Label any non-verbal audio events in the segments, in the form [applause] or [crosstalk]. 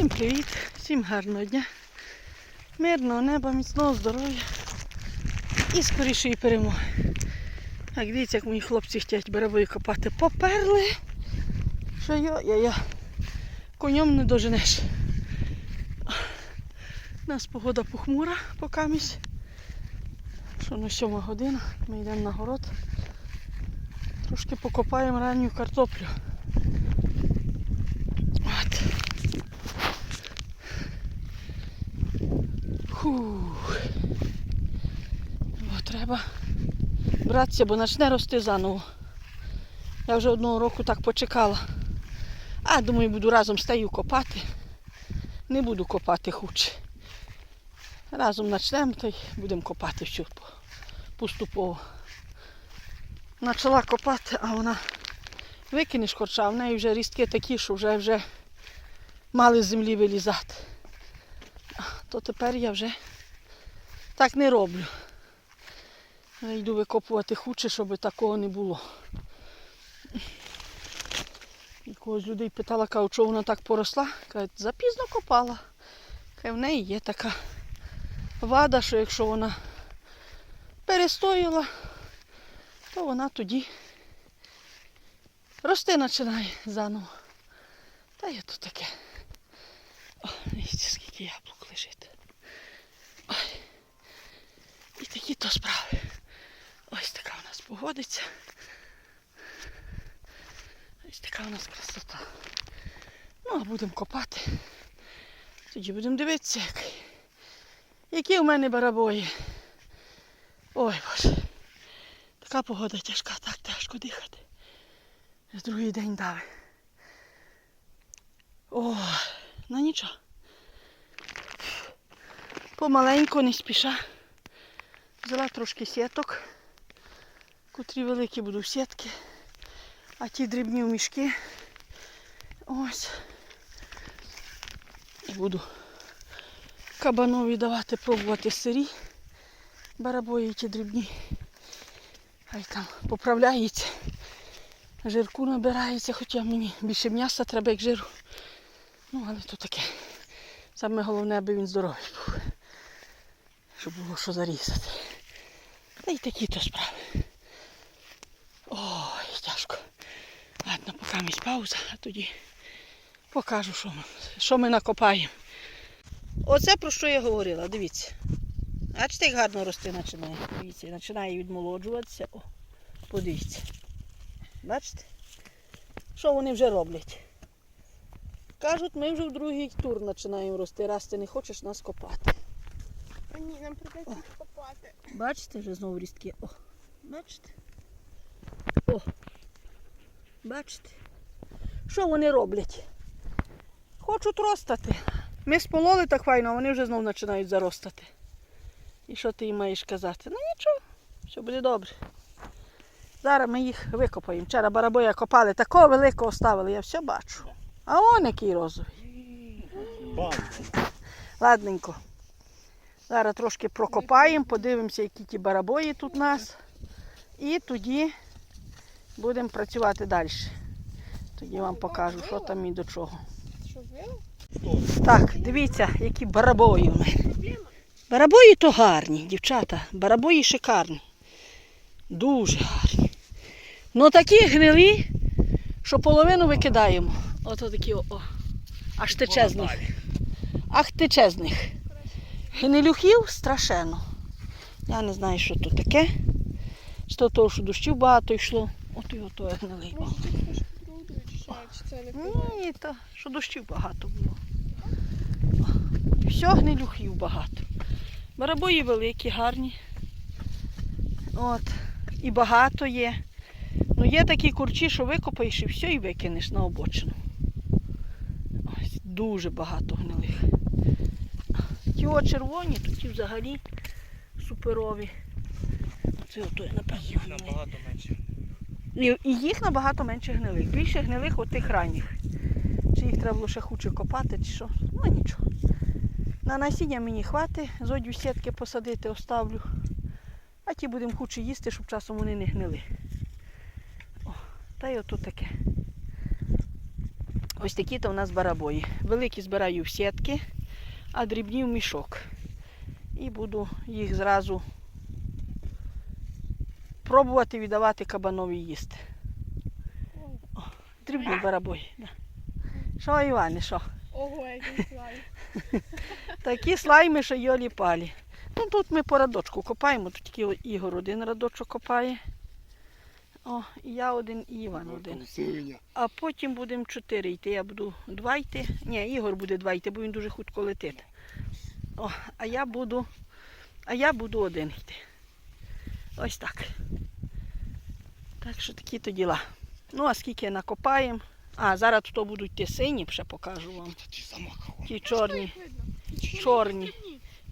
Всім привіт, всім гарного дня, мирного неба, міцного здоров'я і скорішої перемоги. Так, дивіться, як мої хлопці хочуть беревою копати. Поперли. Що я, я, я конем не доженеш. У нас погода похмура покамість. Що на сьома година, ми йдемо на город. Трошки покопаємо ранню картоплю. Фух. Бо треба братися, бо почне рости заново. Я вже одного року так почекала. А, думаю, буду разом з тею копати. Не буду копати хуче. Разом почнемо та й будемо копати по- поступово. Почала копати, а вона викинеш корча, в неї вже рістки такі, що вже вже мали з землі вилізати. То тепер я вже так не роблю. Я йду викопувати хуче, щоб такого не було. І когось людей питала, кажу, що вона так поросла. Кажуть, запізно копала. Каже, в неї є така вада, що якщо вона перестояла, то вона тоді рости починає заново. Та є тут таке. О, скільки яблук лежить. Ой. І такі то справи. Ось така у нас погодиться. Ось така у нас красота. Ну, а будемо копати. Тоді будемо дивитися, як... які у мене барабої. Ой боже. Така погода тяжка, так тяжко дихати. Вже другий день дави. О, ну нічого. Помаленьку, не спіша. Взяла трошки сіток, котрі великі будуть сітки, а ті дрібні в мішки. Ось. І буду кабанові давати пробувати сирі. Барабої ті дрібні. Хай там поправляється. Жирку набирається, хоча мені більше м'яса треба, як жиру. Ну, але то таке. Саме головне, аби він здоровий був. Щоб було що зарізати. Та й такі то справи. Ой, тяжко. Ладно, поки місць пауза, а тоді покажу, що ми, що ми накопаємо. Оце про що я говорила, дивіться. Бачите, як гарно рости починає. Дивіться, починає відмолоджуватися. О, подивіться. Бачите? Що вони вже роблять? Кажуть, ми вже в другий тур починаємо рости. Раз ти не хочеш нас копати. Ні, нам придеться їх копати. Бачите вже знову рістки? О, бачите? О. Бачите? Що вони роблять? Хочуть ростати. Ми спололи так файно, а вони вже знову починають заростати. І що ти їм маєш казати? Ну нічого, все буде добре. Зараз ми їх викопаємо. Вчора барабоя копали, такого великого ставили, я все бачу. А он який розовий. Ладненько. Зараз трошки прокопаємо, подивимося, які ті барабої тут у нас. І тоді будемо працювати далі. Тоді вам покажу, що там і до чого. Так, дивіться, які барабої у мене. Барабої то гарні, дівчата. Барабої шикарні. Дуже гарні. Ну такі гнилі, що половину викидаємо. Ото такі о. о. Аж тече з них. Ах тече з них. Гнилюхів страшенно. Я не знаю, що то таке. То того, що дощів багато йшло. От і ото гнилий. Тут що? Ні, то що дощів багато було. Все гнилюхів багато. Барабої великі, гарні. От. І багато є. Ну є такі курчі, що викопаєш і все і викинеш на обочину. Ось дуже багато гнилих. Ті о червоні, то ті взагалі суперові. Це ото напевно. гнилий. Набагато менше. І, і їх набагато менше гнилих. Більше гнилих от тих ранніх. Чи їх треба було ще хуче копати, чи що. Ну нічого. На насіння мені хватить, зодю сітки посадити, оставлю. А ті будемо хуче їсти, щоб часом вони не гнили. О, та й ото таке. Ось такі то в нас барабої. Великі збираю в сітки, а дрібні в мішок. І буду їх зразу пробувати віддавати кабанові їсти. О, дрібні барабої. Що, Іване, що? Ого, який слайд. [laughs] Такі слайми, що йолі палі. Ну тут ми по радочку копаємо, тут тільки Ігор один радочок копає. О, і я один, і Іван один. А потім будемо чотири йти. Я буду два йти. Ні, Ігор буде два йти, бо він дуже хутко летить. О, а я буду. А я буду один йти. Ось так. Так що такі то діла. Ну, а скільки накопаємо. А, зараз тут будуть ті сині, ще покажу вам. Ті чорні. Чорні.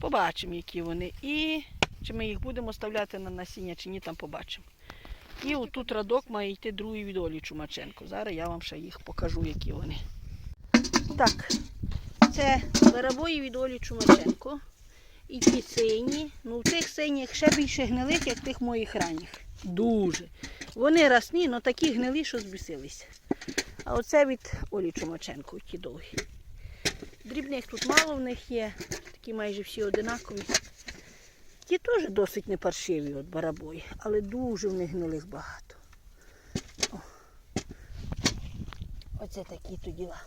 Побачимо, які вони. І чи ми їх будемо ставляти на насіння, чи ні, там побачимо. І отут радок має йти другий від Олі Чумаченко. Зараз я вам ще їх покажу, які вони. Так, це барабої від Олі Чумаченко. І ті сині. Ну, в тих синіх ще більше гнилих, як тих моїх ранніх. Дуже. Вони расні, але такі гнилі, що збісилися. А оце від Олі Чумаченко, ті довгі. Дрібних тут мало в них є, такі майже всі одинакові. Ті теж досить не паршиві от барабої, але дуже в них гнилих багато. О. Оце такі то діла.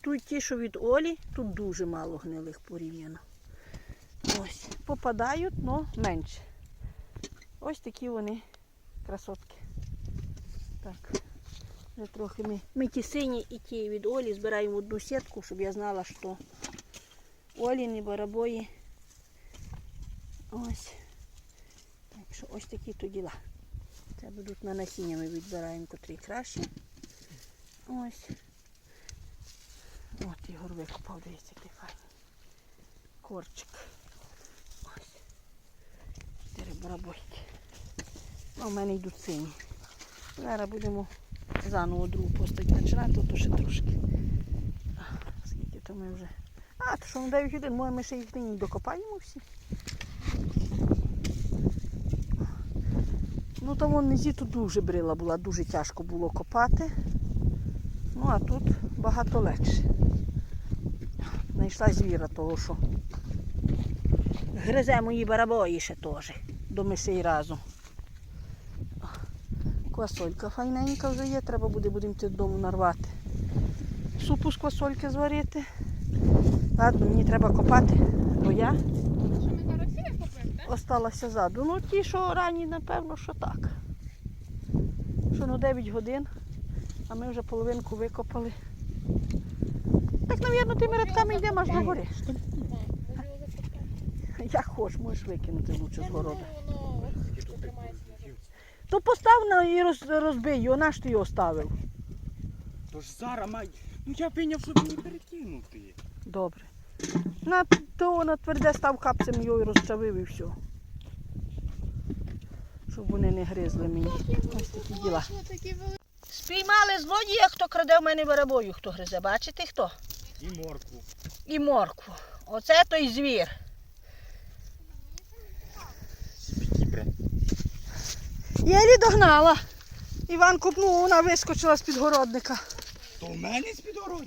Тут ті, що від Олі, тут дуже мало гнилих порівняно. Ось, попадають, але менше. Ось такі вони красотки. Так. Вже трохи ми. Ми ті сині і ті від Олі збираємо одну сітку, щоб я знала, що Оліни, барабої. Ось. Так що ось такі то діла. Це будуть на насіння ми відбираємо, котрі краще. Ось. От Ігор викопав, дивіться, який файний. Корчик. Ось. Чотири барабойки. А в мене йдуть сині. Зараз будемо заново другу постать починати, то ще трошки. Скільки то ми вже. А, то що на 9 годин, може ми ще їх нині докопаємо всі. Ну там вон внизі тут дуже брила була, дуже тяжко було копати. Ну а тут багато легше. Знайшла звіра того, що гризе мої барабої ще теж. До мишей разом. Квасолька файненька вже є, треба буде будемо йти додому нарвати. Супу з квасольки зварити. Ладно, мені треба копати, бо я Що ми зараз сіли купимо, так? Осталася ззаду. Ну ті, що ранні, напевно, що так. Що ну 9 годин, а ми вже половинку викопали. Так, мабуть, тими рядками йдемо аж до гори. Як хочеш, можеш викинути лучше з городу. То постав на і роз, розбий його, наш ти його ставив. Тож зараз май. Ну я прийняв, щоб мені перекинути. Добре. На то на тверде став капцем його і розчавив і все. Щоб вони не гризли мені. Ось такі діла. Спіймали злодія, хто краде в мене барабою, хто гризе. Бачите хто? І моркву. І моркву. Оце той звір. Єлі догнала. Іван купнув, вона вискочила з підгородника. То в мене з підгороді?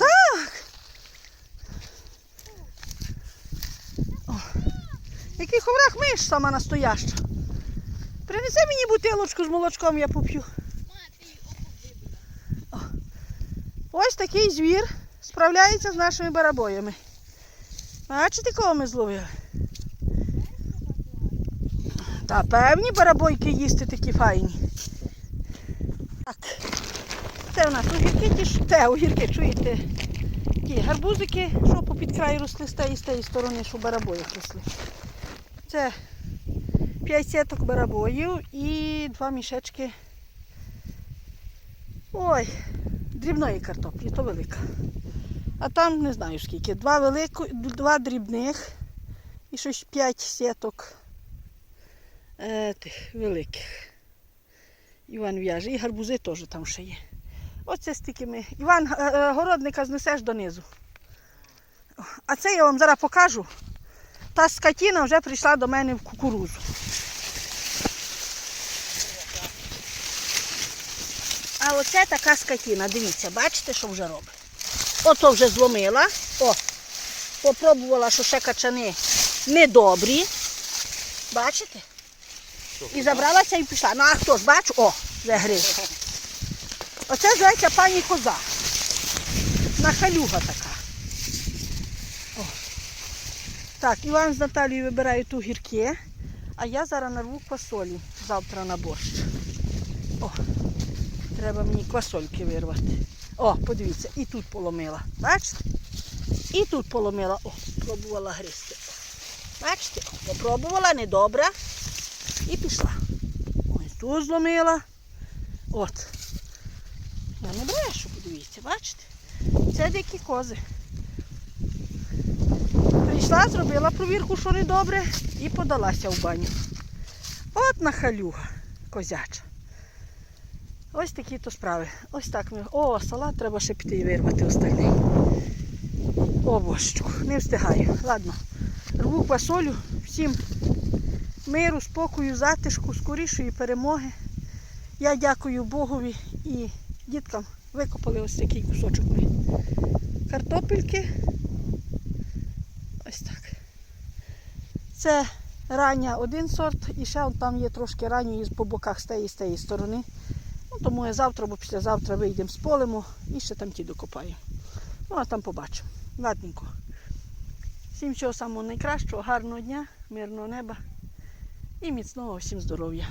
Який ховрах миш сама настояща. Принеси мені бутилочку з молочком, я поп'ю. Ось такий звір справляється з нашими барабоями. Бачите, кого ми зловили? Та певні барабойки їсти такі файні. Так. Це у нас огірки ті ж. Те огірки, чуєте? Ті гарбузики, що попід край росли з тієї з тієї сторони, що в росли. Це 5 сіток барабоїв і два мішечки. Ой, дрібної картоплі, то велика. А там не знаю скільки. Два велико, два дрібних і щось 5 сіток е, тих великих. Іван в'яже. І гарбузи теж там ще є. Оце стільки ми. Іван е, е, городника знесеш донизу. А це я вам зараз покажу. Та скотіна вже прийшла до мене в кукурузу. А оце така скотина. Дивіться, бачите, що вже робить. Ото вже зломила. О, попробувала, що ще качани недобрі. Бачите? І забралася і пішла. Ну а хто ж бачу? О, вже гриз. [laughs] Оце зветься пані коза. Нахалюга така. О. Так, Іван з Наталією вибирають огірки, а я зараз нарву квасолі завтра на борщ. О, треба мені квасольки вирвати. О, подивіться, і тут поломила. Бачите? І тут поломила. О, пробувала гризти. Бачите, попробувала, недобре. І пішла. Ось тут зломила. От. Я не брешу, подивіться, бачите? Це дикі кози. Прийшла, зробила провірку, що не добре, і подалася в баню. От нахалюга козяча. Ось такі то справи. Ось так ми. О, салат треба ще піти і вирвати остальний. О, божечку, не встигаю. Ладно. Рву квасолю. Всім миру, спокою, затишку, скорішої перемоги. Я дякую Богові і діткам викопали ось такий кусочок ми. Картопельки. Ось так. Це рання один сорт, і ще там є трошки ранньої по боках з тієї з тієї сторони. Ну, тому я завтра або післязавтра вийдемо з полему і ще там ті докопаємо. Ну, а там побачимо. Ладненько. Всім всього самого найкращого, гарного дня, мирного неба і міцного всім здоров'я.